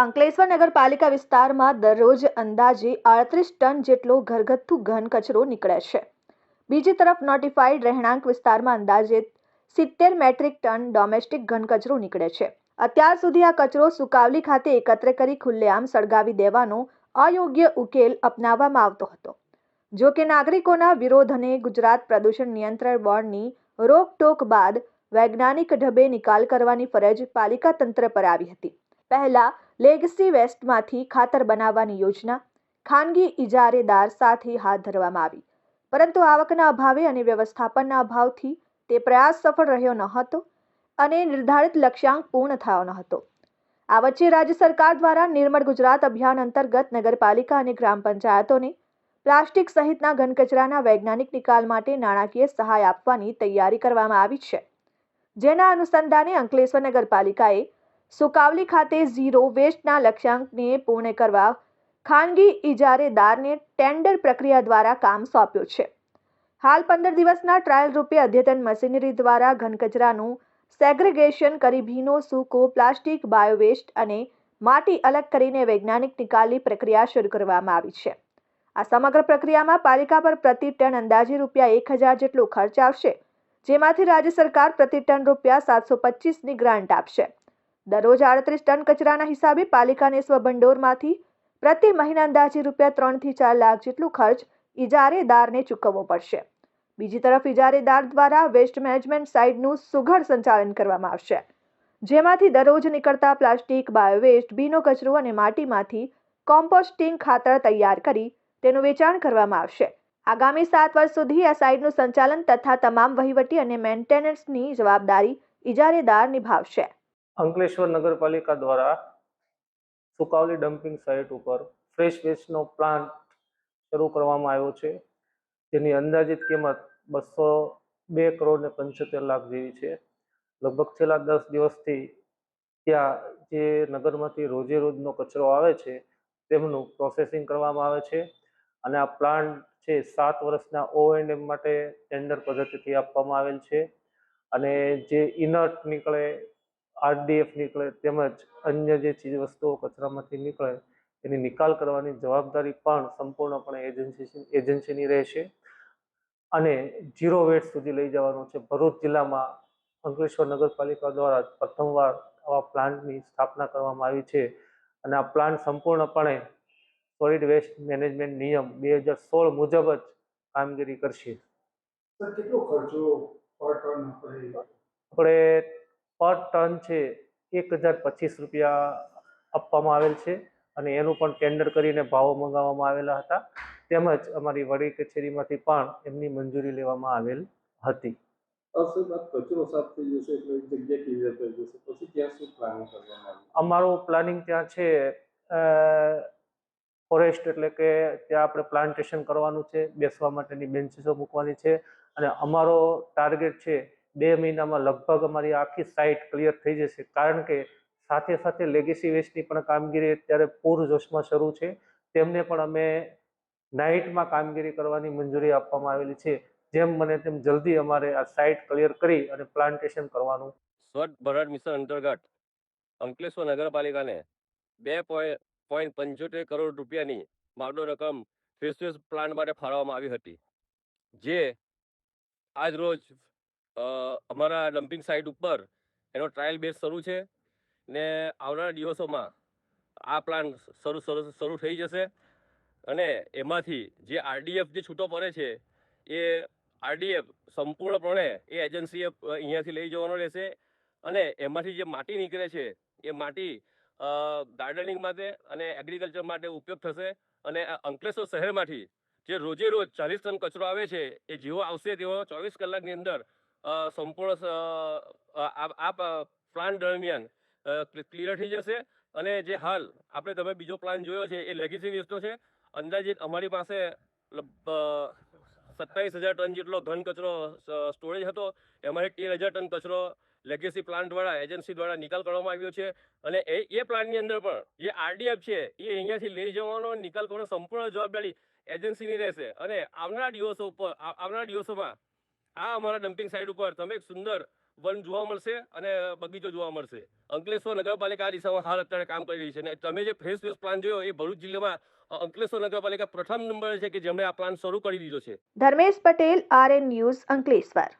અંકલેશ્વર નગરપાલિકા વિસ્તારમાં દરરોજ અંદાજે આડત્રીસ ટન જેટલો ઘરગથ્થુ ઘન કચરો નીકળે છે. બીજી તરફ નોટિફાઈડ રહેણાંક વિસ્તારમાં અંદાજે સિત્તેર મેટ્રિક ટન ડોમેસ્ટિક ઘન કચરો નીકળે છે. અત્યાર સુધી આ કચરો સુકાવલી ખાતે એકત્ર કરી ખુલ્લેઆમ સળગાવી દેવાનો અયોગ્ય ઉકેલ અપનાવવામાં આવતો હતો. જો કે નાગરિકોના વિરોધ અને ગુજરાત પ્રદૂષણ નિયંત્રણ બોર્ડની રોકટોક બાદ વૈજ્ઞાનિક ઢબે નિકાલ કરવાની ફરજ પાલિકા તંત્ર પર આવી હતી. પહેલા લેગસી વેસ્ટમાંથી ખાતર બનાવવાની યોજના, ખાનગી ઇજારેદાર સાથે હાથ ધરવામાં આવી. પરંતુ આવકના અભાવે અને વ્યવસ્થાપનના અભાવથી તે પ્રયાસ સફળ રહ્યો ન હતો અને નિર્ધારિત લક્ષ્યાંક પૂર્ણ થયો ન હતો. આ વચ્ચે રાજ્ય સરકાર દ્વારા નિર્મળ ગુજરાત અભિયાન અંતર્ગત નગરપાલિકા અને ગ્રામ પંચાયતોને પ્લાસ્ટિક સહિતના ઘન કચરાના વૈજ્ઞાનિક નિકાલ માટે નાણાકીય સહાય આપવાની તૈયારી કરવામાં આવી છે. જેના અનુસંધાને અંકલેશ્વર નગરપાલિકાએ સુકાવલી ખાતે ઝીરો વેસ્ટના લક્ષ્યાંકને પૂર્ણ કરવા ખાનગી ઇજારેદારને ટેન્ડર પ્રક્રિયા દ્વારા કામ સોંપ્યું છે. હાલ પંદર દિવસના ટ્રાયલ રૂપે અદ્યતન મશીનરી દ્વારા ઘનકચરાનું સેગ્રેગેશન કરી ભીનો સૂકો પ્લાસ્ટિક, બાયોવેસ્ટ અને માટી અલગ કરીને વૈજ્ઞાનિક નિકાલની પ્રક્રિયા શરૂ કરવામાં આવી છે. આ સમગ્ર પ્રક્રિયામાં પાલિકા પર પ્રતિ ટન અંદાજે રૂપિયા એક હજાર જેટલો ખર્ચ આવશે, જેમાંથી રાજ્ય સરકાર પ્રતિ ટન રૂપિયા સાતસો પચીસની ગ્રાન્ટ આપશે. દરરોજ આડત્રીસ ટન કચરાના હિસાબે પાલિકાને સ્વભંડોળમાંથી પ્રતિ મહિના અંદાજે રૂપિયા ત્રણથી ચાર લાખ જેટલું ખર્ચ ઇજારેદારને ચૂકવવો પડશે. બીજી તરફ ઇજારેદાર દ્વારા વેસ્ટ મેનેજમેન્ટ સાઇટનું સુઘડ સંચાલન કરવામાં આવશે, જેમાંથી દરરોજ નીકળતા પ્લાસ્ટિક, બાયોવેસ્ટ, ભીનો કચરો અને માટીમાંથી કોમ્પોસ્ટિંગ ખાતર તૈયાર કરી તેનું વેચાણ કરવામાં આવશે. આગામી સાત વર્ષ સુધી આ સાઇટનું સંચાલન તથા તમામ વહીવટી અને મેન્ટેનન્સની જવાબદારી ઇજારેદાર નિભાવશે. અંકલેશ્વર નગરપાલિકા દ્વારા સુકાવલી ડમ્પિંગ સાઇટ ઉપર ફ્રેશ વેસ્ટનો પ્લાન્ટ શરૂ કરવામાં આવ્યો છે, જેની અંદાજિત કિંમત બસો બે કરોડ ને પંચોતેર લાખ જેવી છે. લગભગ છેલ્લા દસ દિવસથી ત્યાં જે નગરમાંથી રોજે રોજનો કચરો આવે છે, તેમનું પ્રોસેસિંગ કરવામાં આવે છે અને આ પ્લાન્ટ છે સાત વર્ષના ઓ એન્ડ એમ માટે ટેન્ડર પદ્ધતિથી આપવામાં આવેલ છે અને જે ઇનર્ટ નીકળે આરડીએફ નીકળે તેમજ અન્ય જે ચીજ વસ્તુઓ કચરામાંથી નીકળે એની નિકાલ કરવાની જવાબદારી પણ સંપૂર્ણપણે એજન્સી એજન્સીની રહેશે. અને ઝીરો વેટ સુધી લઈ જવાનું છે. ભરૂચ જિલ્લામાં અંકલેશ્વર નગરપાલિકા દ્વારા પ્રથમવાર આવા પ્લાન્ટની સ્થાપના કરવામાં આવી છે. અને આ પ્લાન્ટ સંપૂર્ણપણે સોલિડ વેસ્ટ મેનેજમેન્ટ નિયમ બે હજાર સોળ મુજબ જ કામગીરી કરશે. કેટલો ખર્ચો આપણે પર ટન છે એક હજાર પચીસ રૂપિયા આપવામાં આવેલ છે અને એનું પણ ટેન્ડર કરીને ભાવો મંગાવવામાં આવેલા હતા. તેમજ અમારી વડી કચેરીમાંથી પણ એમની મંજૂરી લેવામાં આવેલ હતી. અમારું પ્લાનિંગ ત્યાં છે ફોરેસ્ટ એટલે કે ત્યાં આપણે પ્લાન્ટેશન કરવાનું છે બેસવા માટેની બેન્ચીસો મૂકવાની છે અને અમારો ટાર્ગેટ છે બે મહિનામાં લગભગ અમારી આખી સાઇટ ક્લિયર થઈ જશે. કારણ કે સાથે સાથે લેગેસી વેસ્ટની પણ કામગીરી અત્યારે પૂરજોશમાં શરૂ છે. તેમને પણ અમે નાઇટમાં કામગીરી કરવાની મંજૂરી આપવામાં આવેલી છે. જેમ મને તેમ જલ્દી અમારે આ સાઇટ ક્લિયર કરી અને પ્લાન્ટેશન કરવાનું. સ્વચ્છ ભરાટ મિશન અંતર્ગત અંકલેશ્વર નગરપાલિકાને બે પોઈન્ટ પંચોતેર કરોડ રૂપિયાની માગનો રકમ ફેસવેસ પ્લાન્ટ માટે ફાળવવામાં આવી હતી. જે આજ રોજ અમારા ડમ્પિંગ સાઇટ ઉપર એનો ટ્રાયલ બેઝ શરૂ છે ને આવનારા દિવસોમાં આ પ્લાન શરૂ શરૂ શરૂ થઈ જશે અને એમાંથી જે આરડીએફ જે છૂટો પડે છે એ આરડીએફ સંપૂર્ણપણે એ એજન્સીએ અહીંયાથી લઈ જવાનો રહેશે અને એમાંથી જે માટી નીકળે છે એ માટી ગાર્ડનિંગ માટે અને એગ્રીકલ્ચર માટે ઉપયોગ થશે અને અંકલેશ્વર શહેરમાંથી જે રોજે રોજ ચાલીસ ટન કચરો આવે છે એ જેવો આવશે તેવો ચોવીસ કલાકની અંદર સંપૂર્ણ આ પ્લાન દરમિયાન ક્લિયર થઈ જશે. અને જે હાલ આપણે તમે બીજો પ્લાન જોયો છે, એ લેગેસી વેસ્ટનો છે. અંદાજિત અમારી પાસે સત્તાવીસ હજાર ટન જેટલો ઘન કચરો સ્ટોરેજ હતો. એમાંથી તેર હજાર ટન કચરો લેગેસી પ્લાન્ટ દ્વારા એજન્સી દ્વારા નિકાલ કરવામાં આવ્યો છે. અને એ એ પ્લાન્ટની અંદર પણ જે આરડીએફ છે, એ અહીંયાથી લઈ જવાનો નિકાલ કરવાનો સંપૂર્ણ જવાબદારી એજન્સીની રહેશે. અને આવનારા દિવસો ઉપર આવનારા દિવસોમાં આ અમારા ડમ્પિંગ સાઇટ ઉપર તમે એક સુંદર વન જોવા મળશે અને બગીચો જોવા મળશે. અંકલેશ્વર નગરપાલિકા આ દિશામાં હાલ અત્યારે કામ કરી રહી છે અને તમે જે ફ્રેશ વેસ્ટ પ્લાન જોયો એ ભરૂચ જિલ્લામાં અંકલેશ્વર નગરપાલિકા પ્રથમ નંબરે છે કે જેમણે આ પ્લાન શરૂ કરી દીધો છે. Dharmesh Patel RN news Ankleshwar.